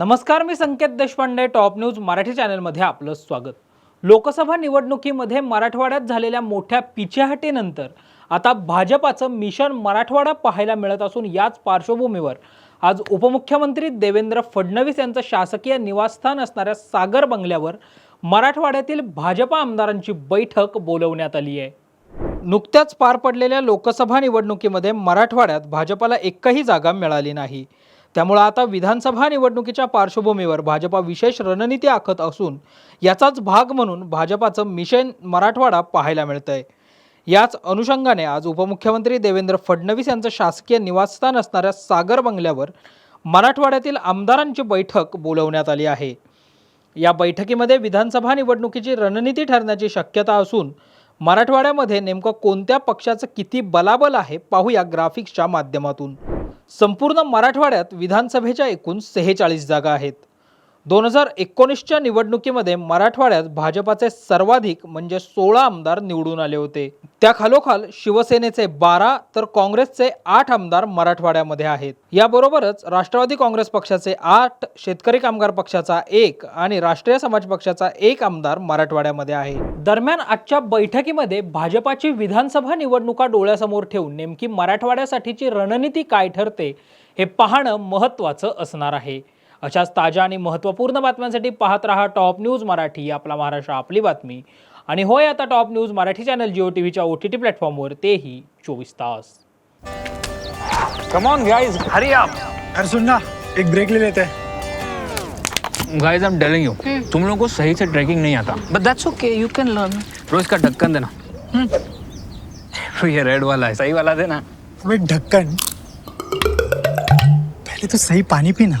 नमस्कार मी Sanket Deshpande top news Marathi चॅनलमध्ये आपलं स्वागत. लोकसभा निवडणुकीमध्ये मराठवाड्यात झालेल्या मोठ्या पिछेहाटीनंतर आता भाजपाचं मिशन मराठवाडा पाहायला मिळत असून याच पार्श्वभूमीवर आज उपमुख्यमंत्री देवेंद्र फडणवीस यांचं शासकीय निवासस्थान असणाऱ्या सागर बंगल्यावर मराठवाड्यातील भाजपा आमदारांची बैठक बोलवण्यात आली आहे. नुकत्याच पार पडलेल्या लोकसभा निवडणुकीमध्ये मराठवाड्यात भाजपाला एकही जागा मिळाली नाही. त्यामुळे आता विधानसभा निवडणुकीच्या पार्श्वभूमीवर भाजपा विशेष रणनीती आखत असून याचाच भाग म्हणून भाजपाचं मिशन मराठवाडा पाहायला मिळतंय. याच अनुषंगाने आज उपमुख्यमंत्री देवेंद्र फडणवीस यांचं शासकीय निवासस्थान असणाऱ्या सागर बंगल्यावर मराठवाड्यातील आमदारांची बैठक बोलवण्यात आली आहे. या बैठकीमध्ये विधानसभा निवडणुकीची रणनीती ठरण्याची शक्यता असून मराठवाड्यामध्ये नेमकं कोणत्या पक्षाचं किती बलाबल आहे पाहूया ग्राफिक्सच्या माध्यमातून. संपूर्ण मराठवाड्यात विधानसभेच्या एकूण सेहेचाळीस जागा आहेत. दोन हजार एकोणीसच्या निवडणुकीमध्ये मराठवाड्यात भाजपाचे सर्वाधिक म्हणजे सोळा आमदार निवडून आले होते. त्या खालोखाल शिवसेनेचे बारा तर काँग्रेसचे आठ आमदार मराठवाड्यामध्ये आहेत. याबरोबरच राष्ट्रवादी काँग्रेस पक्षाचे आठ शेतकरी कामगार पक्षाचा एक आणि राष्ट्रीय समाज पक्षाचा एक आमदार मराठवाड्यामध्ये आहे. दरम्यान आजच्या बैठकीमध्ये भाजपाची विधानसभा निवडणुका डोळ्यासमोर ठेवून नेमकी मराठवाड्यासाठीची रणनीती काय ठरते हे पाहणं महत्त्वाचं असणार आहे. अशाच ताज्या आणि महत्त्वपूर्ण बातम्यांसाठी पाहत रहा टॉप न्यूज मराठी आपला महाराष्ट्र आपली बातमी. आणि होय आता top news Marathi channel Jio T व्हीच्या ओ टी टी प्लॅटफॉर्मवर तेही चोवीस तास. कम ऑन गाइस हरी आप अरे सुन ना एक ब्रेक ले लेते. हैं guys I am telling you तुम लोगों को सही से ट्रैकिंग नहीं आता. But that's okay, you can learn. रोज का ढक्कन देना. तो ये रेड वाला है सही वाला देना. ढक्कन पहले तो सही पानी पीना.